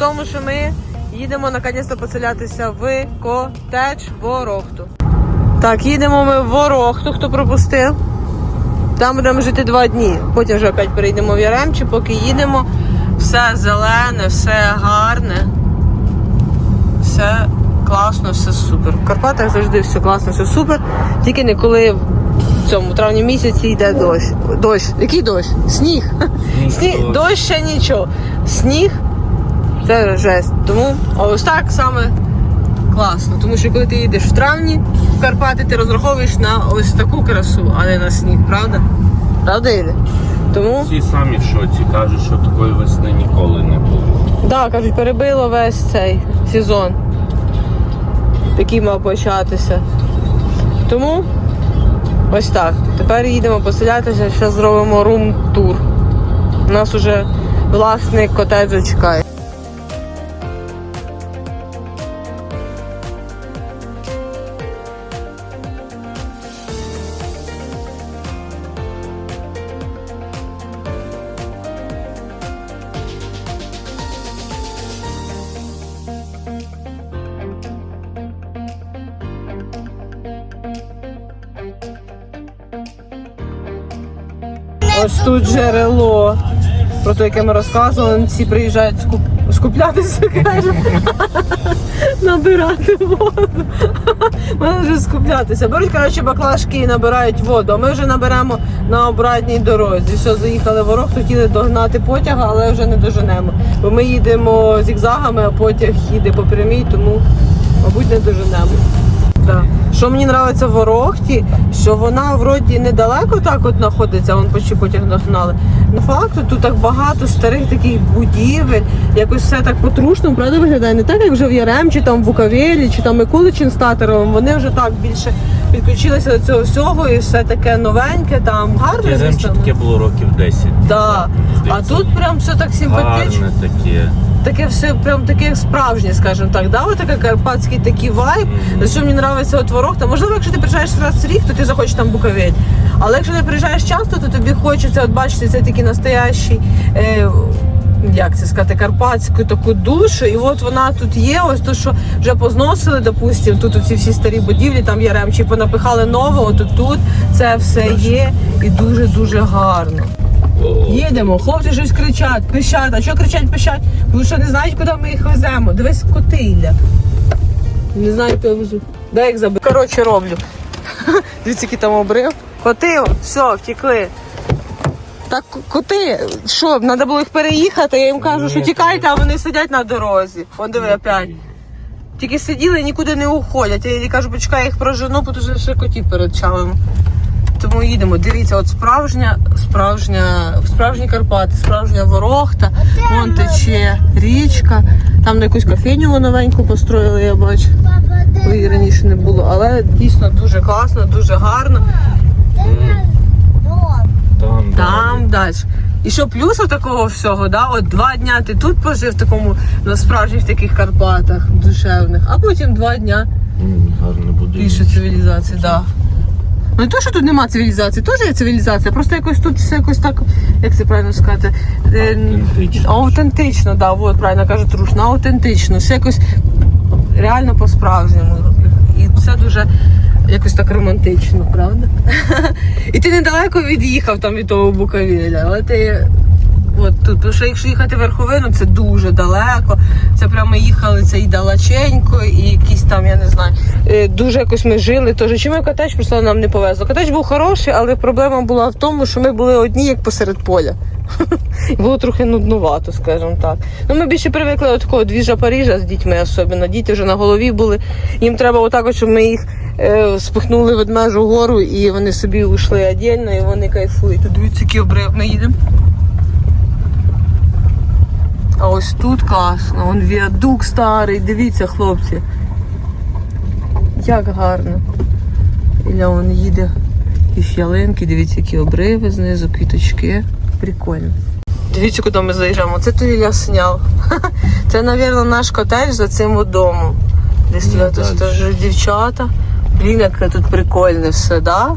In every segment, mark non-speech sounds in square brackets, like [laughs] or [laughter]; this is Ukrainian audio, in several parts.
На тому, що ми їдемо наконець поселятися в котедж Ворохту. Так, їдемо ми в Ворохту, хто пропустив. Там будемо жити два дні. Потім вже опять перейдемо в Яремчі, поки їдемо. Все зелене, все гарне. Все класно, все супер. В Карпатах завжди все класно, все супер. Тільки не коли в цьому травні місяці йде дощ. Дощ. Який дощ? Сніг. Сніг. дощ. Дощ ще нічого. Сніг це жесть. Тому ось так саме класно. Тому що коли ти їдеш в травні в Карпати, ти розраховуєш на ось таку красу, а не на сніг, правда? Правда, Ілля? Тому Всі самі в шоці кажуть, що такої весни ніколи не було. Да, кажуть, перебило весь цей сезон, який мав початися. Тому ось так. Тепер їдемо поселятися, зараз зробимо рум-тур. У нас уже власник котеджу чекає. Ось тут джерело, про те, яке ми розказували, всі приїжджають скуп... скуплятися, [laughs] каже. Набирати воду. Мене вже скуплятися. Беруть, коротше, баклажки і набирають воду. А ми вже наберемо на обратній дорозі. Все, заїхали ворог, хотіли догнати потяг, але вже не доженемо. Бо ми їдемо зігзагами, а потяг їде по прямій, тому, мабуть, не доженемо. Що мені подобається в Ворохті, що вона вроді недалеко так от знаходиться, вон почти потяг догнали. На факту тут так багато старих таких будівель, якось все так потрушно, правда виглядає не так, як вже в Яремчі, там в Буковелі, чи там Миколичин з Татаровим. Вони вже так більше підключилися до цього всього і все таке новеньке, там гарне Яремче таке було років 10. Да. А тут прям все так симпатично. Гарне таке. Таке все прям таке справжнє, скажімо так. Да? От таке карпатський такий вайб. За що мені подобається от ворог, то можливо, якщо ти приїжджаєш раз в рік, то ти захочеш там буковель. Але якщо не приїжджаєш часто, то тобі хочеться от бачити цей такий настоящий. Е, як це сказати, карпатську таку душу, і от вона тут є. Ось то, що вже позносили, допустимо, тут оці всі старі будівлі, там яремчі понапихали нове, от тут це все є і дуже дуже гарно. Їдемо, хлопці щось кричать, пищать. А що кричать, пищать? Тому що не знають, куди ми їх веземо. Дивись, котилля. Не знаю, хто я везу. Дай їх заберу. Коротше, роблю. [laughs] Дивіться, який там обрив. Коти, все, втекли. Так, коти, що, треба було їх переїхати, я їм кажу, що тікайте, а вони сидять на дорозі. Вон диви опять. Тільки сиділи і нікуди не уходять. Я їй кажу, почекай, я їх прожену, тому що ще котів перед перечавимо. Тому їдемо. Дивіться, от справжня, справжня, справжні Карпати, справжня ворохта, вон тече річка. Там на якусь кофейню новеньку построїли, я бачу. Бо її раніше не було. Але дійсно дуже класно, дуже гарно. Там, Там далі. І що плюс такого всього, да? от два дня ти тут пожив в такому на справжніх таких Карпатах душевних, а потім два дня М, Гарне буде. більше цивілізації, да. Ну не то, що тут нема цивілізації, теж є цивілізація, просто якось тут все якось так, як це правильно сказати, е, Автентично. Аутентично, да, от правильно каже Трушна, аутентично. Все якось реально по-справжньому. І все дуже якось так романтично, правда? [laughs] І ти недалеко від'їхав там від того Буковіля, але ти. От тут, тому що якщо їхати верховину, це дуже далеко. Це прямо їхали це і далеченько, і якісь там, я не знаю, е, дуже якось ми жили. Тож чим котеч просто нам не повезло. Котеч був хороший, але проблема була в тому, що ми були одні як посеред поля. [laughs] Було трохи нуднувато, скажімо так. Ну, ми більше привикли до такого двіжа Парижа з дітьми, особливо. Діти вже на голові були. Їм треба отак, щоб ми їх е, спихнули ведмежу гору, і вони собі ушли віддільно, і вони кайфують. Тут дивіться, який обрив. Ми їдемо. А ось тут класно, вон віадук старий, дивіться, хлопці. Як гарно. Ілля вон їде і фіалинки, дивіться, які обриви знизу, квіточки. Прикольно. Дивіться, куди ми заїжджаємо. Це то Ілля сняв. [laughs] Це, мабуть, наш котель за цим домом. Десь теж дівчата. Блін, яке тут прикольне все, да?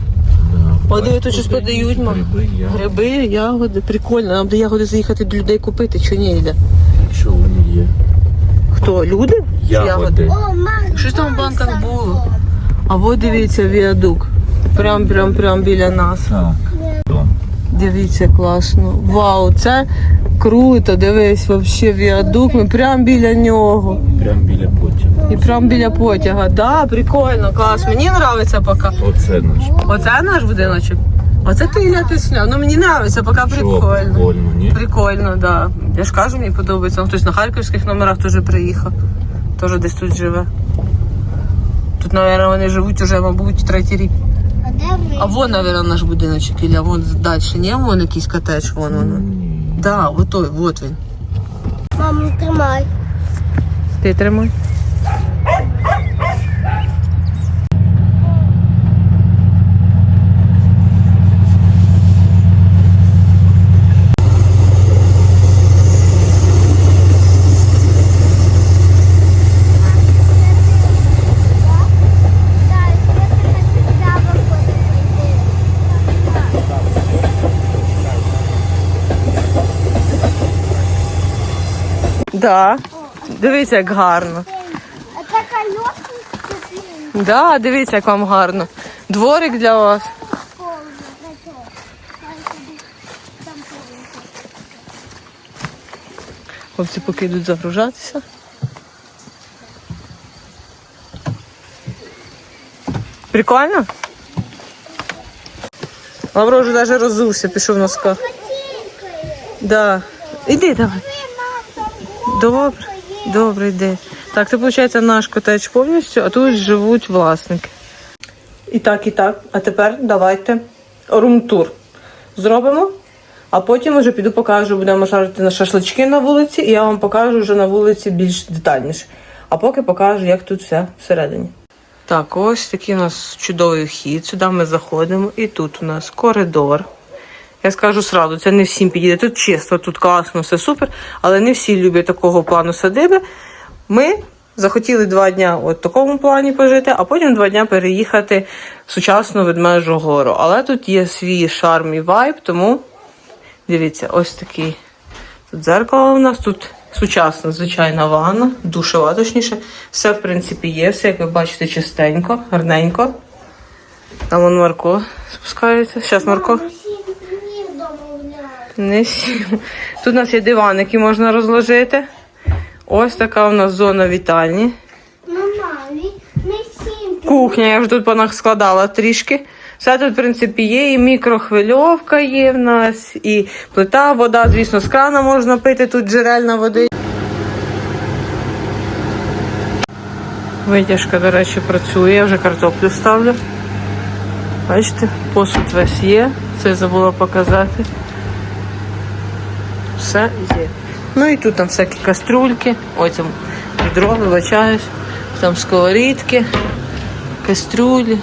Да, О, диви, тут щось продають, мам. Гриби. Гриби, ягоди, прикольно. Нам до ягоди заїхати до людей купити, чи ні йде? Якщо вони є. Хто? Люди? Ягоди. Щось там в банках було. А от дивіться віадук. Прям, прям, прям біля нас. Так. Дивіться, класно. Вау, це круто. Дивись, взагалі віадук. Ми прям біля нього. Прям біля потягу. І прям біля потяга. Да, прикольно, клас. Мені подобається поки. Оце наш. Оце наш будиночок. Оце ти Ілля, ти сля. Ну мені подобається, поки прикольно. Прикольно, ні? Прикольно, да. Я ж кажу, мені подобається. Ну, Хтось на харківських номерах теж приїхав. Теж десь тут живе. Тут, мабуть, вони живуть уже, мабуть, третій рік. А де ми? А вон, мабуть, наш будиночок, Ілля, вон далі. Ні, вон якийсь котедж, вон воно. Ні. Да, от той, от він. Мам, тримай. Ти тримай. Да. Дивіться, як гарно. Це колесник Да, дивіться, як вам гарно. Дворик для вас. Хлопці поки йдуть загружатися. Прикольно? Лавро вже навіть розувся, пішов в носках. Да. Іди давай. Добре, добре, йди. Так, це виходить наш котедж повністю, а тут живуть власники. І так, і так. А тепер давайте рум-тур зробимо. А потім вже піду покажу, будемо жарити на шашлички на вулиці, і я вам покажу вже на вулиці більш детальніше. А поки покажу, як тут все всередині. Так, ось такий у нас чудовий вхід. Сюди ми заходимо, і тут у нас коридор. Я скажу сразу, це не всім підійде. Тут чисто, тут класно, все супер, але не всі люблять такого плану садиби. Ми захотіли два дня в такому плані пожити, а потім два дня переїхати в сучасну ведмежу гору. Але тут є свій шарм і вайб, тому дивіться, ось такий тут дзеркало у нас, тут сучасна звичайна ванна, душова точніше. Все, в принципі, є, все, як ви бачите, чистенько, гарненько. Там вон Марко спускається. Зараз Марко. Мам, усі днів домовляють. Не сім. Тут у нас є диван, який можна розложити. Ось така у нас зона вітальні. Мама, не всім. Кухня, я вже тут по складала трішки. Все тут, в принципі, є, і мікрохвильовка є в нас, і плита, вода, звісно, з крана можна пити, тут джерельна води. Витяжка, до речі, працює, я вже картоплю ставлю. Бачите, посуд весь є, це забула показати. Все є. Ну і тут там всякі каструльки, ой, там відро, вибачаюсь, там сковорідки, кастрюлі.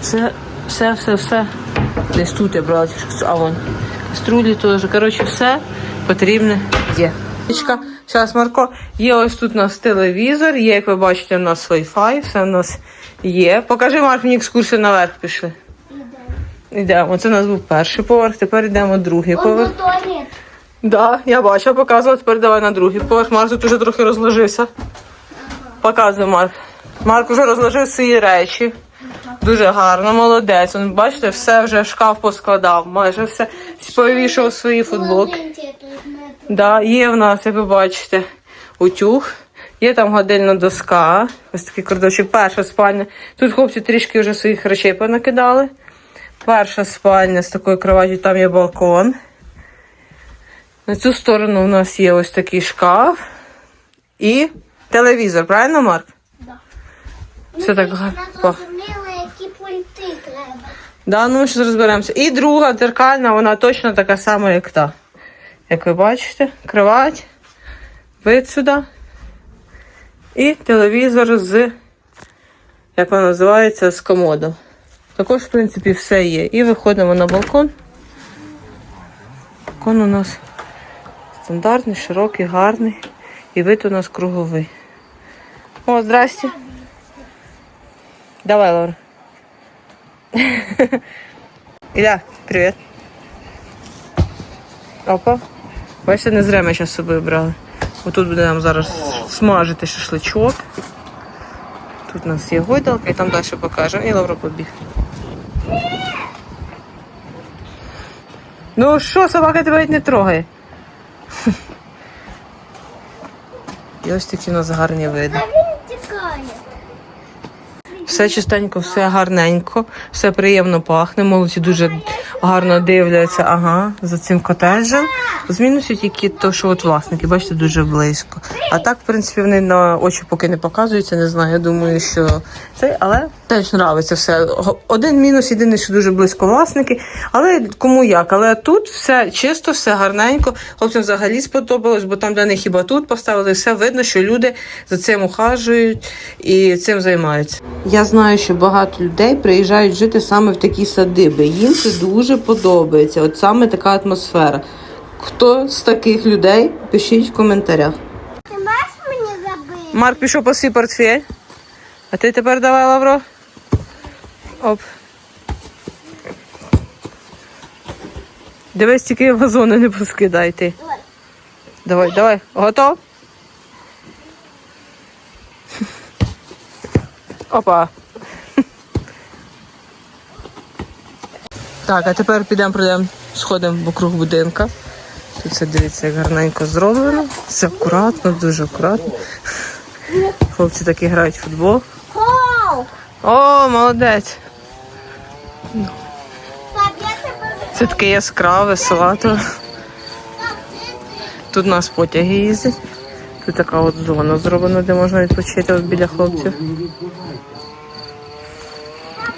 Все, все, все, все. Десь тут я брала, а вон. Каструлі теж. Коротше, все потрібне є. Зараз, Марко, є ось тут у нас телевізор, є, як ви бачите, у нас Wi-Fi, все у нас є. Покажи, Марк, мені екскурсію наверх пішли. Йдемо. Це у нас був перший поверх, тепер йдемо другий поверх. Да, я бачу, показувала, тепер давай на другий поверх. Марк тут уже трохи розложився. Показуй, Марк. Марк вже розложив свої речі. Дуже гарно, молодець. Он, бачите, все вже шкаф поскладав, майже все повішав свої футболки. Да, є в нас, як ви бачите, утюг. Є там годильна доска. Ось такий коридорчик. Перша спальня. Тут хлопці трішки вже своїх речей понакидали. Перша спальня з такою кроватю, там є балкон. На цю сторону у нас є ось такий шкаф і телевізор, правильно, Марк? Все так гарно. Які пульти треба. Да, ну ми ще розберемося. І друга дзеркальна, вона точно така сама, як та. Як ви бачите, кровать, вид сюди. І телевізор з, як вона називається, з комодом. Також, в принципі, все є. І виходимо на балкон. Балкон у нас стандартний, широкий, гарний. І вид у нас круговий. О, здрасте. Давай, Лора. [laughs] Іля, привіт. Опа. Бачите, не зря ми зараз з собою брали. Отут буде нам зараз смажити шашличок. Тут у нас є гойдалка і там далі покажемо. І Лавро побіг. Ну що, собака тебе не трогає. [laughs] І ось такі у нас гарні види. Все чистенько, все гарненько, все приємно пахне. Молодці дуже гарно дивляться ага, за цим котеджем. З мінусів тільки то, що от власники, бачите, дуже близько. А так, в принципі, вони на очі поки не показуються, не знаю. Я думаю, що це, але теж нравиться все. Один мінус, єдине, що дуже близько власники, але кому як. Але тут все чисто, все гарненько. Хлопцям взагалі сподобалось, бо там для них хіба тут поставили все видно, що люди за цим ухажують і цим займаються. Я знаю, що багато людей приїжджають жити саме в такі садиби. Їм це дуже подобається. От саме така атмосфера. Хто з таких людей? Пишіть в коментарях. Ти маєш мені забити? Марк пішов по свій портфель. А ти тепер давай, Лавро. Оп. Дивись, тільки вазони не поскидай ти. Давай, давай. Готов? Опа. Так, а тепер підемо пройдемо, сходимо вокруг будинка. Тут все дивіться, як гарненько зроблено. Все акуратно, дуже акуратно. Хлопці такі грають в футбол. О, молодець! Це таке яскраве, салатове. Тут у нас потяги їздять. Тут така от зона зроблена, де можна відпочити от біля хлопців.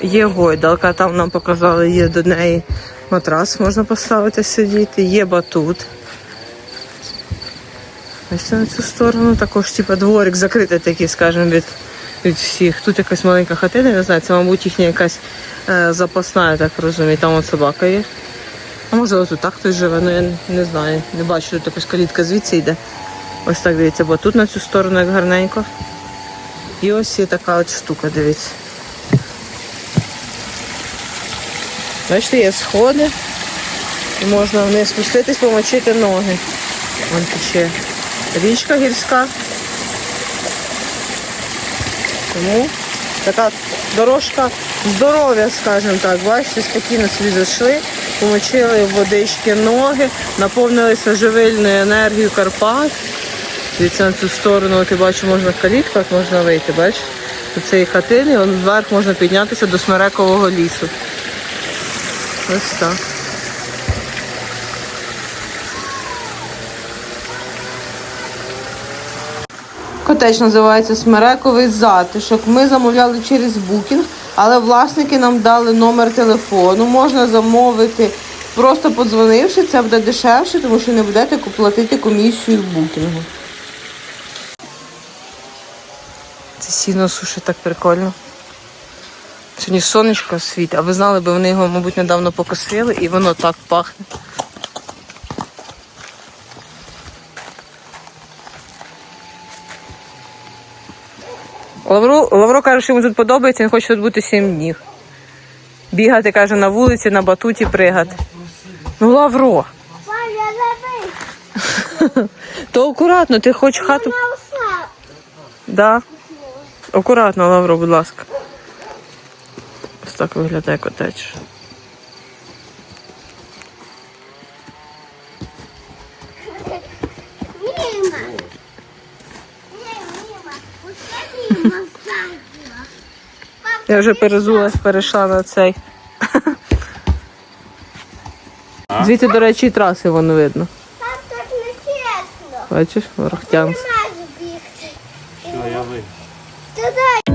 Є гойдалка, там нам показали, є до неї матрас, можна поставити сидіти, є батут. Ось на цю сторону також, типу, дворик закритий такий, скажімо, від, від всіх. Тут якась маленька хатина, не знаю, це, мабуть, їхня якась е, запасна, я так розумію. Там от собака є. А може тут так хтось живе, ну я не знаю. Не бачу, тут якась калітка звідси йде. Ось так дивіться, бо тут на цю сторону як гарненько. І ось є така от штука, дивіться. Бачите, є сходи. І можна вниз спуститись, помочити ноги. Вон тече річка гірська. Тому така дорожка здоров'я, скажімо так. Бачите, спокійно собі зайшли, помочили водички ноги, наповнилися живильною енергією Карпат. Дивіться на цю сторону, от я бачу, можна в калітках можна вийти, бачите? До цієї хатини, вверх можна піднятися до Смерекового лісу. Ось так. Котеч називається Смерековий затишок. Ми замовляли через букінг, але власники нам дали номер телефону. Можна замовити, просто подзвонивши, це буде дешевше, тому що не будете платити комісію букінгу. Це сіно сушить так прикольно. Сьогодні сонечко світить, а ви знали, бо вони його, мабуть, недавно покосили і воно так пахне. Лавро, Лавро каже, що йому тут подобається, він хоче тут бути 7 днів. Бігати, каже, на вулиці, на батуті пригати. Ну, Лавро, [laughs] то акуратно, ти хочеш хату. Да. Акуратно, Лавро, будь ласка. Так виглядає котедж. Я вже перезулась, перейшла на цей. Звідти, до речі, і траси воно видно. Пап, так не чесно. Бачиш, Ворохтянськ. Не можу бігти. Що я ви? Туди.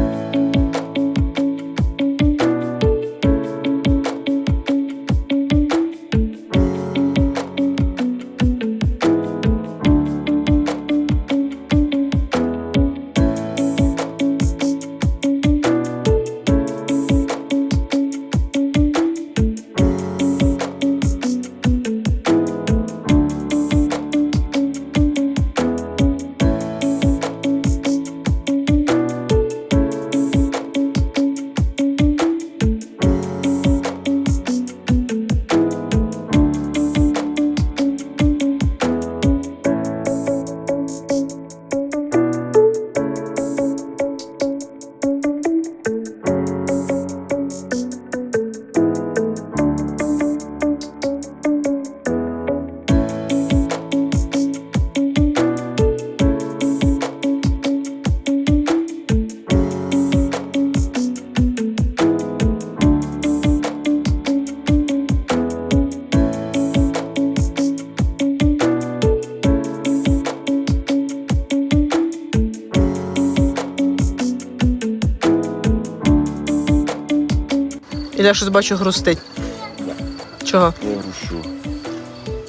Ілля щось бачу грустить. Чого? Я рушу.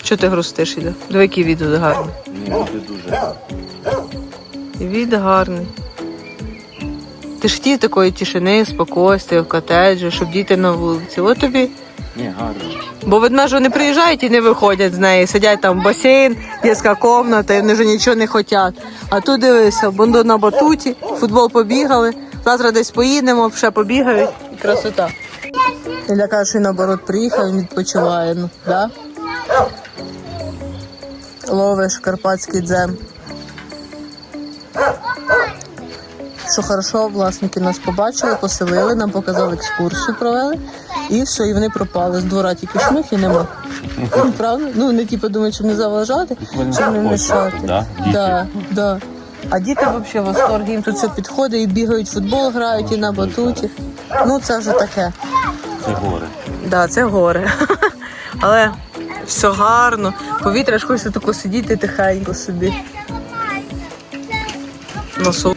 Чого ти грустиш, Ілля? Диви, який від гарний. Ні, це дуже від гарний. Ти ж хотів такої тишини, спокійствия в котеджі, щоб діти на вулиці. От тобі. Ні, гарно. Бо ведмежі вони приїжджають і не виходять з неї. Сидять там в басейн, дитяча кімната, і вони вже нічого не хочуть. А тут дивися, бунду на батуті, футбол побігали, завтра десь поїдемо, ще побігають. Красота. Ілля каже, що наоборот приїхав, він відпочиває. Ну, да? Ловиш карпатський дзем. Що хорошо, власники нас побачили, поселили, нам показали екскурсію, провели. І все, і вони пропали. З двора тільки шмих і нема. Ну, Правда? Ну, вони типу думають, щоб не заважати, щоб не? Діти? Да, да. А діти взагалі в восторгі, їм тут все підходить, і бігають футбол, грають і на батуті. Ну, це вже таке. Це гори. Да, це гори. [laughs] Але все гарно. Повітря ж хочеться тако сидіти тихенько собі. Насол...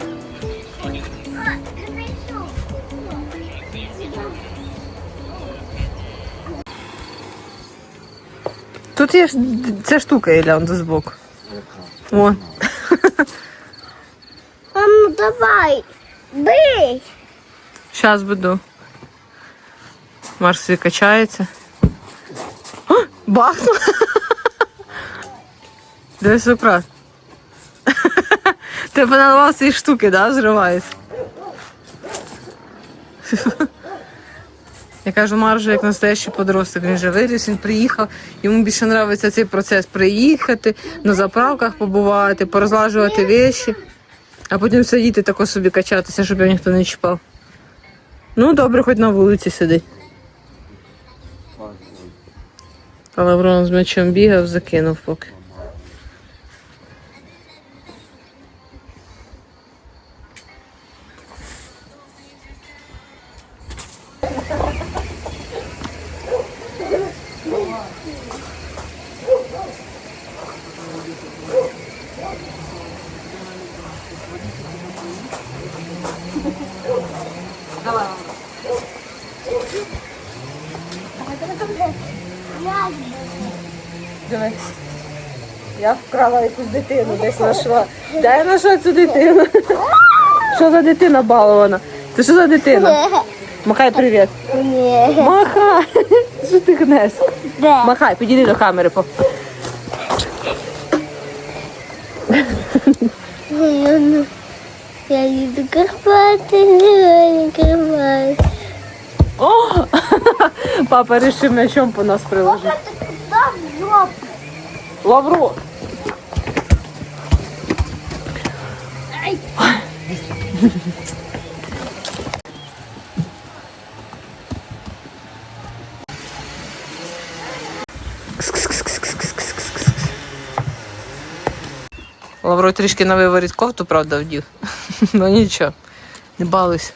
Тут є ж ця штука, Ілля, он збоку. О. Давай. Бий. Зараз буду. Марс собі качається. О, бахнув. Дивись якраз. Ти поналивав цієї штуки, да, зривається. Я кажу, Маржу, як настоящий подросток, він же виріс, він приїхав. Йому більше подобається цей процес приїхати, на заправках побувати, порозлажувати віші, а потім сидіти тако собі качатися, щоб його ніхто не чіпав. Ну, добре, хоч на вулиці сидить. А Лаврон з мечем бігав, закинув поки. Диви. Я вкрала якусь дитину, десь знайшла. Де я знайшла цю дитину? Що за дитина балована? Це що за дитина? Махай привіт. Махай! Що ти гнеш? Махай, підійди до камери. Я їду Карпати, не Карпати. О! [laughs] Папа вирішив м'ячом по нас приложити. Лавро! Лавро трішки на виворіт кофту, правда, вдів. [laughs] Ну нічого, не балуйся.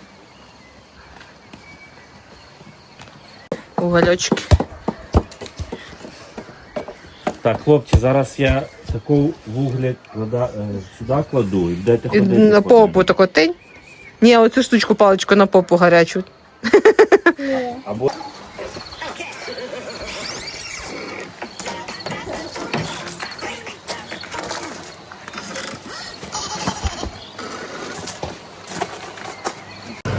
Угольочки. Так, хлопці, зараз я таку вугля клада, е, сюди кладу і будете І ходити. на попу тако тинь. Ні, оцю штучку паличку на попу гарячу. [laughs] Або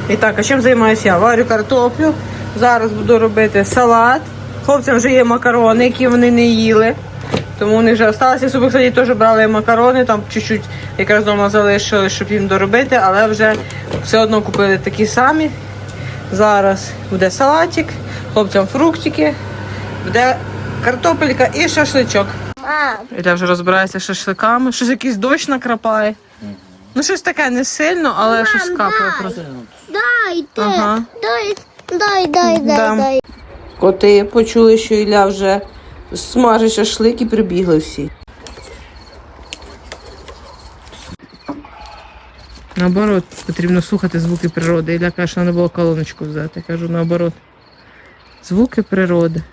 І так, а чим займаюся я? Варю картоплю. Зараз буду робити салат. Хлопцям вже є макарони, які вони не їли. Тому вони вже залишилися. Собі, кстати, теж брали макарони, там чуть-чуть якраз вдома залишили, щоб їм доробити, але вже все одно купили такі самі. Зараз буде салатик, хлопцям фруктики, буде картопелька і шашличок. Мам, Ілля вже розбирається з шашликами. Щось якийсь дощ накрапає. Ну, щось таке не сильно, але щось капає просто. дай ти. Ага. Дай, дай, дай, дай, дай. Коти почули, що Ілля вже смажить шашлик і прибігли всі. Наоборот, потрібно слухати звуки природи. Ілля каже, що треба було колоночку взяти. Я кажу, наоборот. Звуки природи.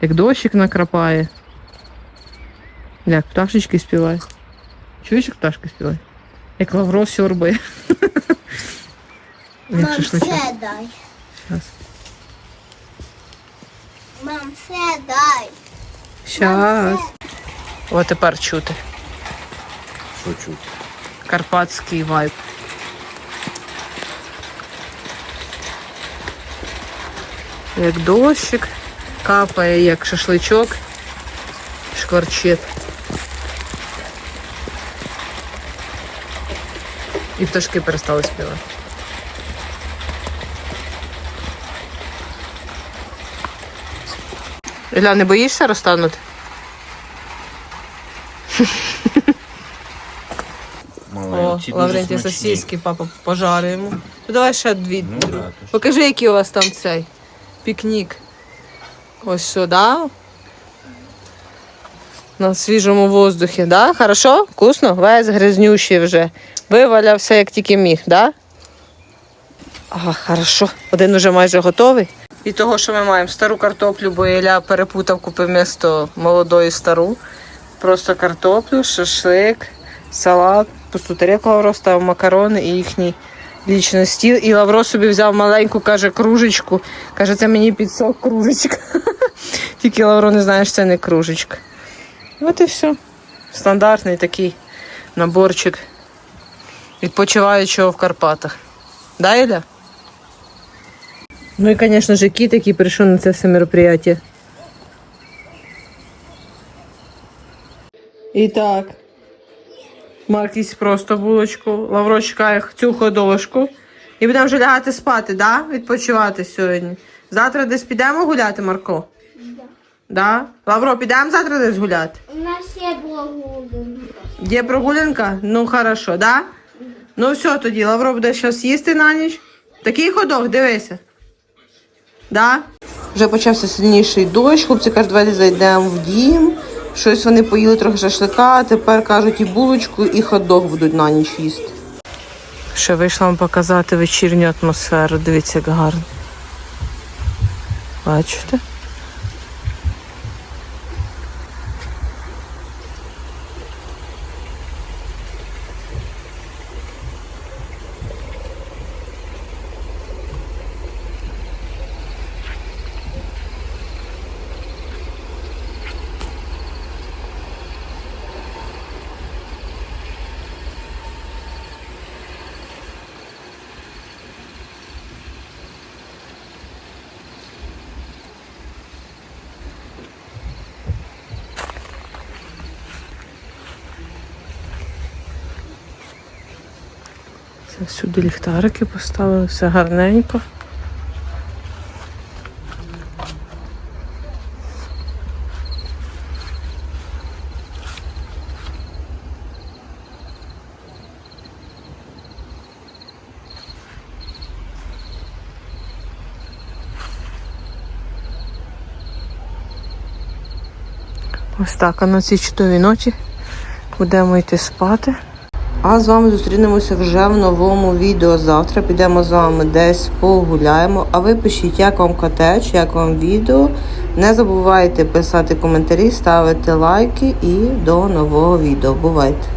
Як дощик накрапає. Як пташечки співають. Чуєш, як пташки співають? Як лавро сьорбає. Як Мам, шашличок. це дай. Щас. Мам, все дай. Щас. О, тепер чути. Що чути? Карпатський вайб. Як дощик, капає, як шашличок, шкварчить. І пташки перестали співати. Ілля, не боїшся розтанути? О, Маленькі, дуже Лаврентій смачні. сосиски, папа пожарив йому. Ну давай ще дві. Ну, да, то ж. Покажи, який у вас там цей пікнік. Ось сюди. На свіжому воздухі, да? Хорошо? Вкусно? Весь грязнющий вже. Вивалявся, як тільки міг, да? Ага, хорошо. Один уже майже готовий. І того, що ми маємо стару картоплю, бо Ілля перепутав, купив місто молодої стару. Просто картоплю, шашлик, салат, пусту тарілку Лавро макарони і їхній лічний стіл. І Лавро собі взяв маленьку, каже, кружечку. Каже, це мені під сок кружечка. [laughs] Тільки Лавро не знає, що це не кружечка. От і все. Стандартний такий наборчик відпочиваючого в Карпатах. Да, Ілля? Ну і, звісно ж, кіт, який прийшов на це все мероприятие. І так. Марк їсть просто булочку. Лавро чекає цю ходошку. І будемо вже лягати спати, да? Відпочивати сьогодні. Завтра десь підемо гуляти, Марко? Да. Лавро, підемо завтра десь гуляти? У нас є благоденька. Є прогулянка? Ну хорошо, да? Ну все тоді, Лавро буде зараз їсти на ніч. Такий ходок, дивися. Да? Вже почався сильніший дощ. Хлопці кажуть, давайте зайдемо в дім. Щось вони поїли трохи шашлика, тепер кажуть і булочку, і хот-дог будуть на ніч їсти. Ще вийшла вам показати вечірню атмосферу. Дивіться, як гарно. Бачите? Це всюди ліхтарики поставили, все гарненько. Ось так, а на цій чудовій ноті будемо йти спати. А з вами зустрінемося вже в новому відео. Завтра підемо з вами десь погуляємо. А ви пишіть, як вам котеч, як вам відео. Не забувайте писати коментарі, ставити лайки і до нового відео. Бувайте!